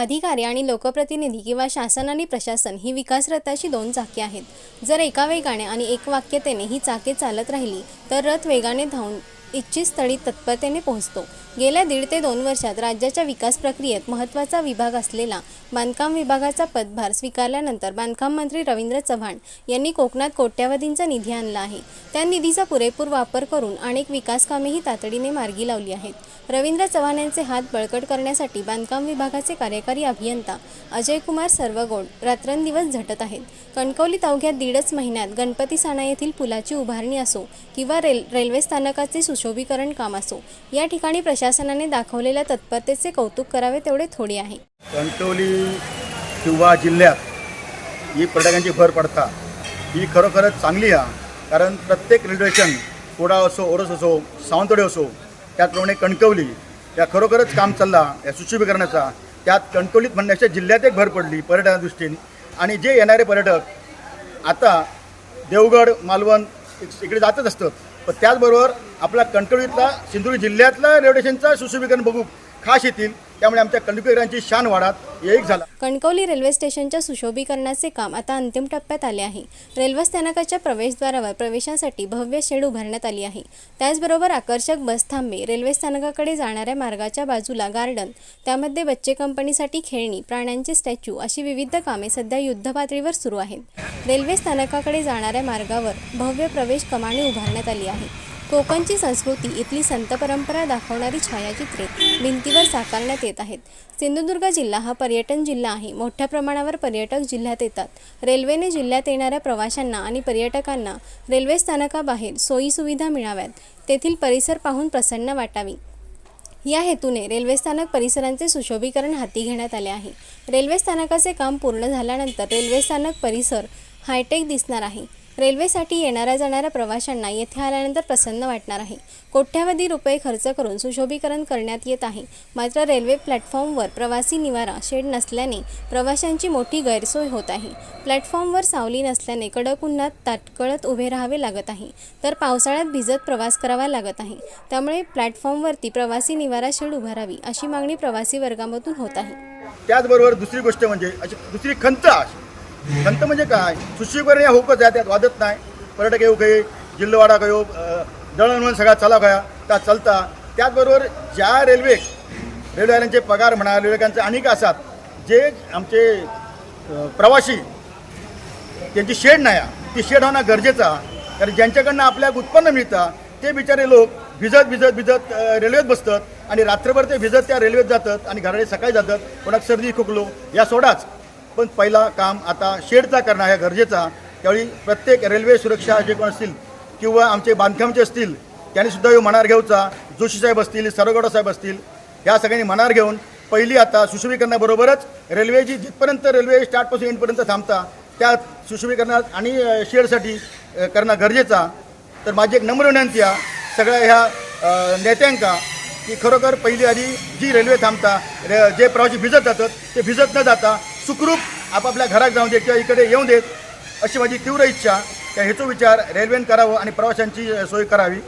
अधिकारी आणि लोकप्रतिनिधी किंवा शासन आणि प्रशासन ही विकासरथाची दोन चाके आहेत. जर एका वेगाने आणि एकवाक्यतेने ही चाके चालत राहिली तर रथ वेगाने धावून इच्छित स्थळी तत्परतेने पोहोचतो. गेल्या दीड ते दोन वर्षात राज्याच्या विकास प्रक्रियेत महत्त्वाचा विभाग असलेला बांधकाम विभागाचा पदभार स्वीकारल्यानंतर बांधकाम मंत्री रवींद्र चव्हाण यांनी कोकणात कोट्यावधींचा निधी आणला आहे. त्या निधीचा पुरेपूर वापर करून अनेक विकासकामेही तातडीने मार्गी लावली आहेत. रवींद्र चव्हाण यांचे हात बळकट करण्यासाठी बांधकाम विभागाचे कार्यकारी अभियंता अजय कुमार सर्वगोड रात्रंदिवस झटत आहेत. कणकवली तावघ्यात दीडच महिन्यात गणपती साणा येथील पुलाची उभारणी असो किंवा रेल रेल्वे स्थानकाचे सुशोभीकरण काम असो. या ठिकाणी प्रशासनाने दाखवलेल्या तत्परतेचे कौतुक करावे तेवढे थोडे आहे. कणकवली किंवा जिल्ह्यात ही पर्यटकांची भर पडता. ही खरोखरच चांगली आहे कारण प्रत्येक रेल्वे स्टेशन कोडा असो ओरस असो सावंतवाडी असो त्याचप्रमाणे कणकवली या खरोखरच काम चालला या सुशोभीकरणाचा. त्यात कणकवलीत म्हणण्याच्या जिल्ह्यात एक भर पडली पर्यटना दृष्टीने. आणि जे येणारे पर्यटक आता देवगड मालवण इकडे जातच असतं पण त्याचबरोबर आपला कणकवलीतला सिंधुदुर्ग जिल्ह्यातला रेल्वे सुशोभीकरण बघू खास येतील. त्यामुळे आमच्या कणकवलीकरांची शान वाढत. एक झाला. कणकवली रेल्वे स्टेशनच्या सुशोभीकरणाचे काम आता अंतिम टप्प्यात आले आहे. रेल्वे स्थानकाच्या प्रवेशद्वारावर प्रवेशासाठी भव्य शेड उभारण्यात आली आहे. त्याचबरोबर आकर्षक बस थांबे रेल्वे स्थानकाकडे जाणाऱ्या मार्गाच्या बाजूला गार्डन त्यामध्ये बच्चे कंपनीसाठी खेळणी प्राण्यांचे स्टॅच्यू अशी विविध कामे सध्या युद्धपातळीवर सुरू आहेत. रेल्वे स्थानकाकडे जाणाऱ्या मार्गावर भव्य प्रवेश कमाने उभारण्यात आली आहे. कोकणची संस्कृती इथली संत परंपरा दाखवणारी छायाचित्रे भिंतीवर साकारण्यात येत आहेत. सिंधुदुर्ग जिल्हा हा पर्यटन जिल्हा आहे. मोठ्या प्रमाणावर पर्यटक जिल्ह्यात येतात. रेल्वेने जिल्ह्यात येणाऱ्या प्रवाशांना आणि पर्यटकांना रेल्वे स्थानकाबाहेर सोयीसुविधा मिळाव्यात. तेथील परिसर पाहून प्रसन्न वाटावी. या हेतूने रेल्वे स्थानक परिसरांचे सुशोभीकरण हाती घेण्यात आले आहे. रेल्वे स्थानकाचे काम पूर्ण झाल्यानंतर रेल्वे स्थानक परिसर हायटेक दिसणार आहे. रेल्वेसाठी येणाऱ्या जाणाऱ्या प्रवाशांना येथे आल्यानंतर प्रसन्न वाटणार आहे. कोट्यावधी रुपये खर्च करून सुशोभीकरण करण्यात येत आहे. मात्र रेल्वे प्लॅटफॉर्मवर प्रवासी निवारा शेड नसल्याने प्रवाशांची मोठी गैरसोय होत आहे. प्लॅटफॉर्मवर सावली नसल्याने कडक उन्हात ताटकळत उभे राहावे लागत आहे. तर पावसाळ्यात भिजत प्रवास करावा लागत आहे. त्यामुळे प्लॅटफॉर्मवरती प्रवासी निवारा शेड उभारावी अशी मागणी प्रवासी वर्गामधून होत आहे. त्याचबरोबर दुसरी गोष्ट म्हणजे अशी दुसरी खंत अशी खंत म्हणजे काय? सुशीकरण या होकच आहे त्यात वादत नाही. पर्यटक येऊ काही जिल्हवाडा गयो दळणवळण सगळा चला गया त्या चलता. त्याचबरोबर ज्या रेल्वे रेल्वेवाल्यांचे पगार म्हणा रेल्वेकांचे अनेक असतात जे आमचे प्रवासी त्यांची शेड नाही ती शेड होणं गरजेचं आहे. कारण ज्यांच्याकडनं आपल्याला उत्पन्न मिळतं ते बिचारे लोक भिजत भिजत भिजत रेल्वेत बसतात आणि रात्रभर ते भिजत त्या रेल्वेत जातात आणि घराडे सकाळी जातात. कोणाक सर्दी खोकलो या सोडाच. पण पहिला काम आता शेडचा करणं हा गरजेचा त्यावेळी प्रत्येक रेल्वे सुरक्षा जे कोण असतील किंवा आमचे बांधकामचे असतील त्यांनीसुद्धा सुद्धा मनार घेऊचा. जोशीसाहेब असतील सरगोडा साहेब असतील या सगळ्यांनी मनार घेऊन पहिली आता सुशोभीकरणाबरोबरच रेल्वेची जिथपर्यंत रेल्वे स्टार्टपासून एंडपर्यंत थांबता त्या सुशोभीकरणात आणि शेडसाठी करणं गरजेचा तर माझी एक नम्र विनंती आहे सगळ्या ह्या नेत्यांका की खरोखर पहिली आधी जी रेल्वे थांबता रे जे प्रवासी भिजत जातात ते भिजत न जाता सुखरूप आपापल्या घरात जाऊन देत किंवा इकडे येऊन देत अशी माझी तीव्र इच्छा. त्या हेतू विचार रेल्वेनं करावं आणि प्रवाशांची सोय करावी.